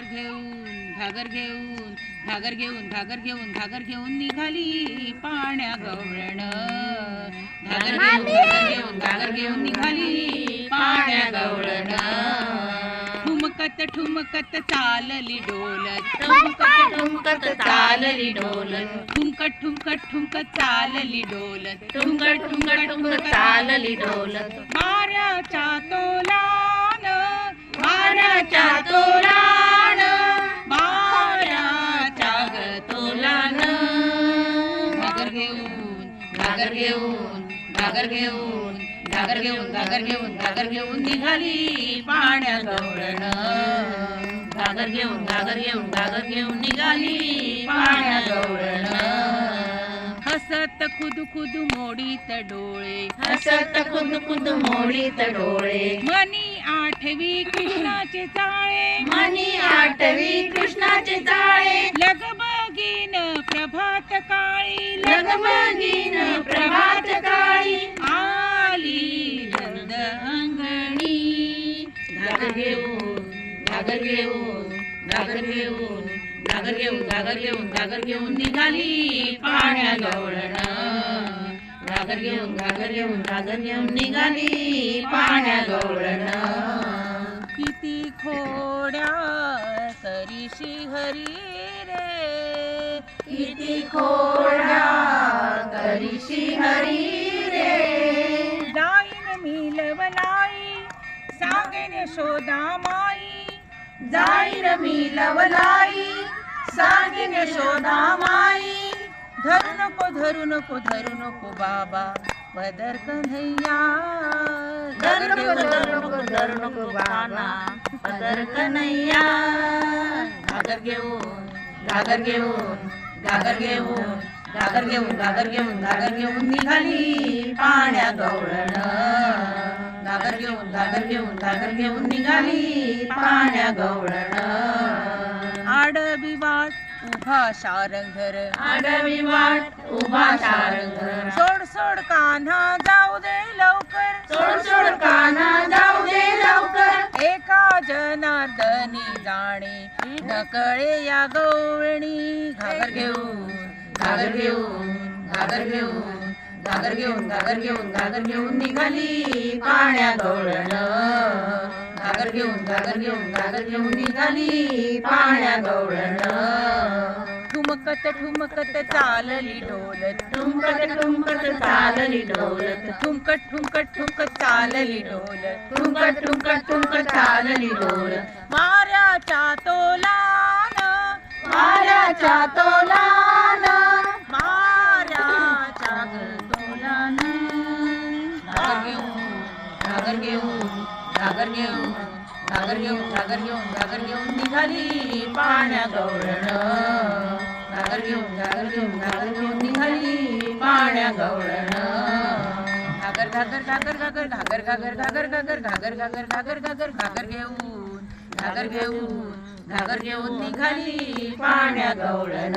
घागर घेऊन घागर घेऊन घागर घेऊन घागर घेऊन घागर घेऊन निघाली पाण्या गवळण. घागर घेऊन घागर घेऊन घागर घेऊन निघाली पाण्या गवळण. ठुमकत ठुमकत चालली डोलत. ठुमकत ठुमकत चालली डोलत. ठुमकत ठुमकत ठुमकत चालली डोलत. ठुमकत ठुमकत ठुमकत चालली डोलत. माऱ्याच्या तोलान घागर घेऊन घागर घेऊन घागर घेऊन घागर घेऊन घागर घेऊन निघाली पाण्या गवळण घागर घेऊन घागर घेऊन घागर घेऊन निघाली पाण्या गवळण हसत खुद खुद मोडीत डोळे हसत खुद खुद मोडीत डोळे. मनी आठवी कृष्णाचे चाळे मनी आठवी कृष्णाचे जाळे लगबगीन प्रभात काळी लगबगीन प्रभात काळी आली नंद अंगणी. घागर घेऊन घागर घेऊन घागर घेऊन घागर घेऊन घागर घेऊन घागर घेऊन निघाली पाण्या गवळण घागर घेऊन घागर घेऊन घागर घेऊन निघाली पाण्या गवळण किती खोड्या तरीशी हरी तरीशी हरी रे. जाईन मी लवलाई सांगेन शोधा माई. जाईन मी लवलाई सांगेन शोधा माई. धरू नको धरू नको धरू नको बाबा पदर कन्हैया. धरू नको धरू नको धरू नको बाबा पदर कन्हैया. घागर घेऊन घागर घेऊन घागर घेऊन. घागर घेऊन घागर घेऊन घागर घेऊन निघाली पाण्या गवळण. घागर घेऊन घागर घेऊन घागर घेऊन निघाली पाण्या गवळण. आडवी वाट उभा शारंगधर आडवी वाट उभा शारंग सोड सोड कान्हा जाऊ दे लवकर. सोड सोड काना जाऊ दे लवकर. एका जनार्दनी जाणे. नकळे या गवळणी घागर घेऊन घागर घेऊन घागर घेऊन घागर घेऊन घागर घेऊन घागर घेऊन निघाली पाण्या गवळण. घागर घेऊन घागर घेऊन घागर घेऊन निघाली पाण्या गवळण. ठुमकत ठुमकत चालली डोलत ठुमकत ठुमकत चालली डोलत. ठुमकत ठुमकत ठुमकत चालली डोलत. ठुमकत ठुमकत ठुमकत चालली डोलत. माऱ्याच्या तोलान वाऱ्याच्या तोलान घागर घेऊन घागर घेऊन घागर घेऊन घागर घेऊन घागर घेऊन निघाली पाण्या गवळण घागर घेऊन घागर घेऊन घागर घेऊन निघाली पाण्या गवळण घागर घागर घागर घागर घागर घागर घागर घागर घागर घागर घागर घागर घागर घेऊन घागर घेऊन घागर घेऊन निघाली पाण्या गवळण